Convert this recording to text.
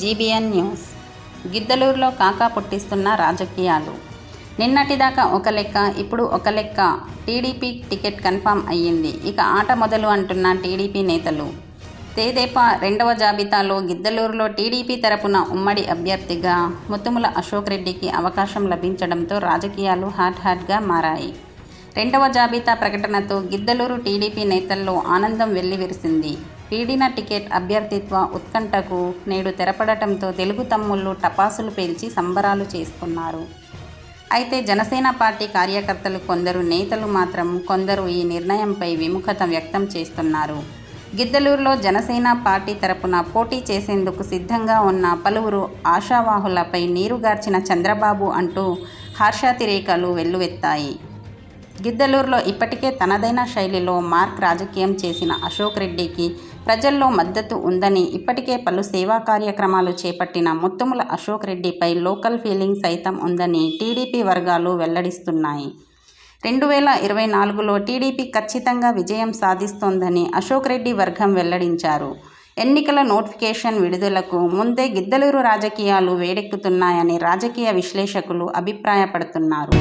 GBN news. గిద్దలూరులో కాకా పుట్టిస్తున్న రాజకీయాలు. నిన్నటిదాకా ఒక లెక్క ఇప్పుడు ఒక లెక్క. టీడీపీ టికెట్ కన్ఫామ్ అయ్యింది. ఇక ఆట మొదలు అంటున్న టీడీపీ నేతలు. తేదేపా రెండవ జాబితాలో గిద్దలూరులో టీడీపీ తరపున ఉమ్మడి అభ్యర్థిగా ముత్తుముల అశోక్ రెడ్డికి అవకాశం లభించడంతో రాజకీయాలు హాట్ హాట్గా మారాయి. రెండవ జాబితా ప్రకటనతో గిద్దలూరు టీడీపీ నేతల్లో ఆనందం వెల్లివిరిసింది. పీడిన టికెట్ అభ్యర్థిత్వ ఉత్కంఠకు నేడు తెరపడటంతో తెలుగు తమ్ముళ్ళు టపాసులు పేల్చి సంబరాలు చేస్తున్నారు. అయితే జనసేన పార్టీ కార్యకర్తలు కొందరు నేతలు మాత్రం కొందరు ఈ నిర్ణయంపై విముఖత వ్యక్తం చేస్తున్నారు. గిద్దలూరులో జనసేన పార్టీ తరపున పోటీ చేసేందుకు సిద్ధంగా ఉన్న పలువురు ఆశావాహులపై నీరుగార్చిన చంద్రబాబు అంటూ హర్షాతిరేకాలు వెల్లువెత్తాయి. గిద్దలూరులో ఇప్పటికే తనదైన శైలిలో మార్క్ రాజకీయం చేసిన అశోక్ రెడ్డికి ప్రజల్లో మద్దతు ఉందని ఇప్పటికే పలు సేవా కార్యక్రమాలు చేపట్టిన ముత్తుముల అశోక్ రెడ్డిపై లోకల్ ఫీలింగ్ సైతం ఉందని టీడీపీ వర్గాలు వెల్లడిస్తున్నాయి. రెండు వేల ఇరవై నాలుగులో టీడీపీ ఖచ్చితంగా విజయం సాధిస్తోందని అశోక్ రెడ్డి వర్గం వెల్లడించారు. ఎన్నికల నోటిఫికేషన్ విడుదలకు ముందే గిద్దలూరు రాజకీయాలు వేడెక్కుతున్నాయని రాజకీయ విశ్లేషకులు అభిప్రాయపడుతున్నారు.